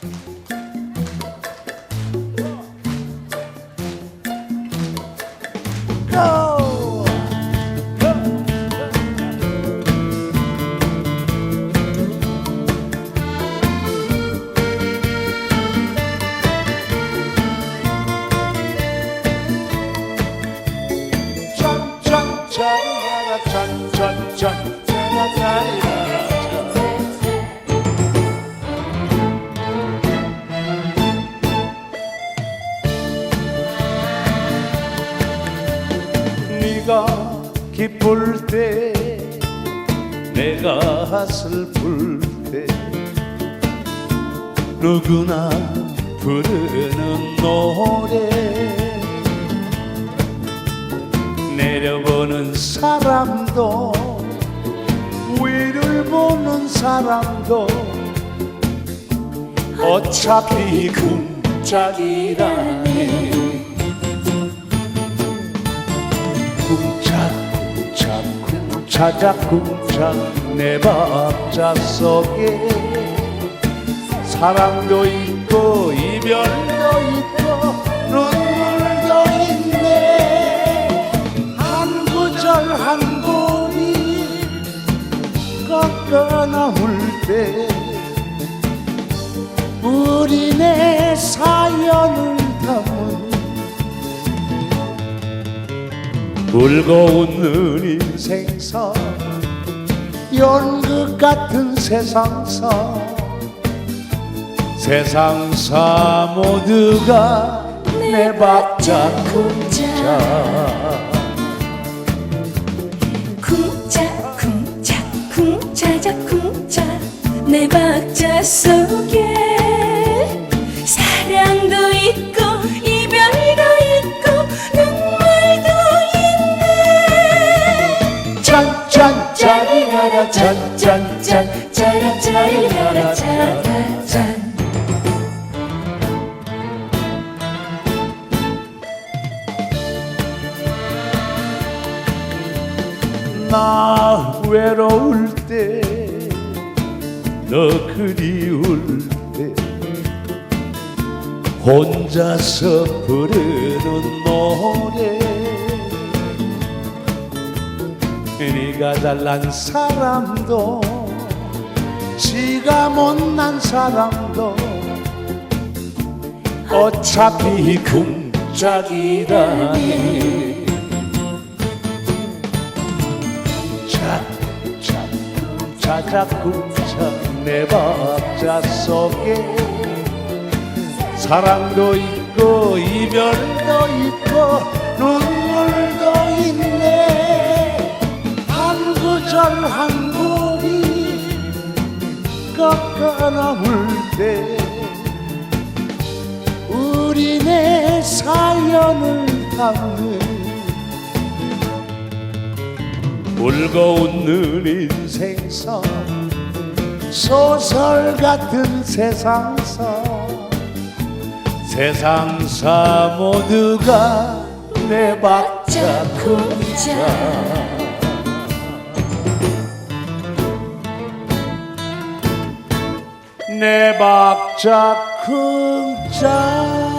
Go! 짠짠짠 짠짠짠 짠짠짠 네가 기쁠 때 내가 슬플 때 누구나 부르는 노래. 내려보는 사람도 위를 보는 사람도 어차피 궁짝이라네 쿵짝쿵짝 쿵차작 쿵짝 내 박자 속에 사랑도 있고 이별도 있고 눈물도 있네 한 구절 한 고리 꺾어 남을 때 우리 내 사연을 울고 웃는 인생사 연극 같은 세상사 세상사 모두가 내 박자 쿵짝. 쿵짝 쿵짝 쿵차작 쿵짝. 내 박자 속에 사랑도 있고 짠짠짠이라라 짠 짠짠 짜라짜라라라 짜라짠. 나 외로울 때 너 그리울 때 혼자서 부르는 노래 네가 잘난 사람도 지가 못난 사람도 어차피 궁짝이라니. 자자꾸자 내 박자 속에 사랑도 있고 이별도 있고 꺾어 남을 때 우리 내 사연을 담는 울고 웃는 인생사 소설 같은 세상사 세상사 모두가 내 박자 쿵짝 내 박자 쿵짝